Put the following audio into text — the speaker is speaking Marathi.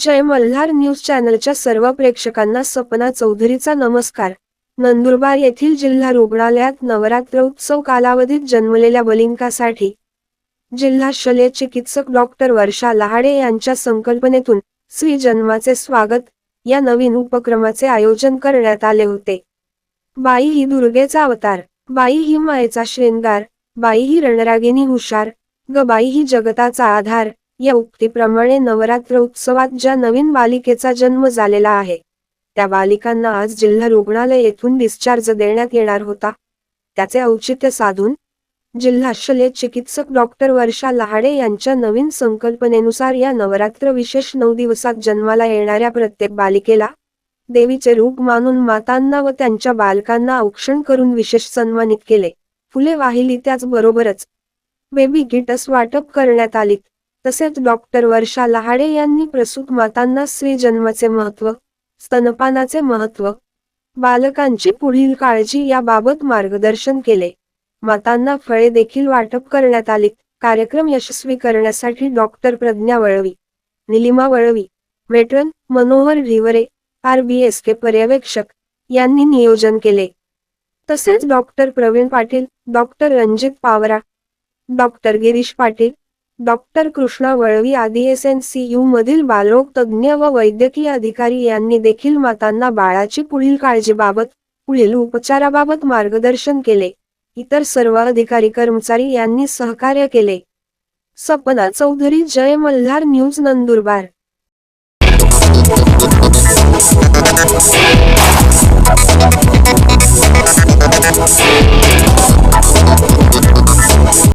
जय मल्हार न्यूज चॅनलच्या सर्व प्रेक्षकांना सपना चौधरीचा नमस्कार. नंदुरबार येथील जिल्हा रुग्णालयात नवरात्र उत्सव कालावधीत जन्मलेल्या बलिंकासाठी जिल्हा शल्य चिकित्सक डॉक्टर वर्षा लहाडे यांच्या संकल्पनेतून श्री जन्माचे स्वागत या नवीन उपक्रमाचे आयोजन करण्यात आले होते. बाई ही दुर्गेचा अवतार बाई ही मायेचा श्रेंगार बाई ही रणरागिनी हुशार ग बाई ही जगताचा आधार या उक्तीप्रमाणे नवरात्र उत्सवात ज्या नवीन बालिकेचा जन्म झालेला आहे त्या बालिकांना आज जिल्हा रुग्णालय येथून डिस्चार्ज देण्यात येणार होता. त्याचे औचित्य साधून जिल्हा शल्य चिकित्सक डॉक्टर वर्षा लहाडे यांच्या नवीन संकल्पनेनुसार या नवरात्र विशेष नऊ दिवसात जन्माला येणाऱ्या प्रत्येक बालिकेला देवीचे रूप मानून मातांना व त्यांच्या बालकांना औक्षण करून विशेष सन्मानित केले. फुले वाहिली त्याचबरोबरच बेबी गिटस वाटप करण्यात आलीत. तसेच डॉक्टर वर्षा लहाडे यांनी प्रसूत मातांना स्त्रीजन्माचे महत्त्व स्तनपानाचे महत्त्व बालकांची पुढील काळजी याबाबत मार्गदर्शन केले. मातांना फळे देखील वाटप करण्यात आली. कार्यक्रम यशस्वी करण्यासाठी doctor Pradnya Valvi Nilima Valvi matron Manohar Dhivare R B S K पर्यवेक्षक यांनी नियोजन केले. तसेच doctor Pravin Patil doctor Ranjit Pawara doctor Girish Patil doctor Krishna Valvi आदी एस एन सी यू मधील बालरोग तज्ज्ञ व वैद्यकीय अधिकारी यांनी देखील मातांना बाळाची पुढील काळजीबाबत पुढील उपचाराबाबत मार्गदर्शन केले. इतर सर्व अधिकारी कर्मचारी यांनी सहकार्य केले. सपना चौधरी जय मल्हार न्यूज नंदुरबार.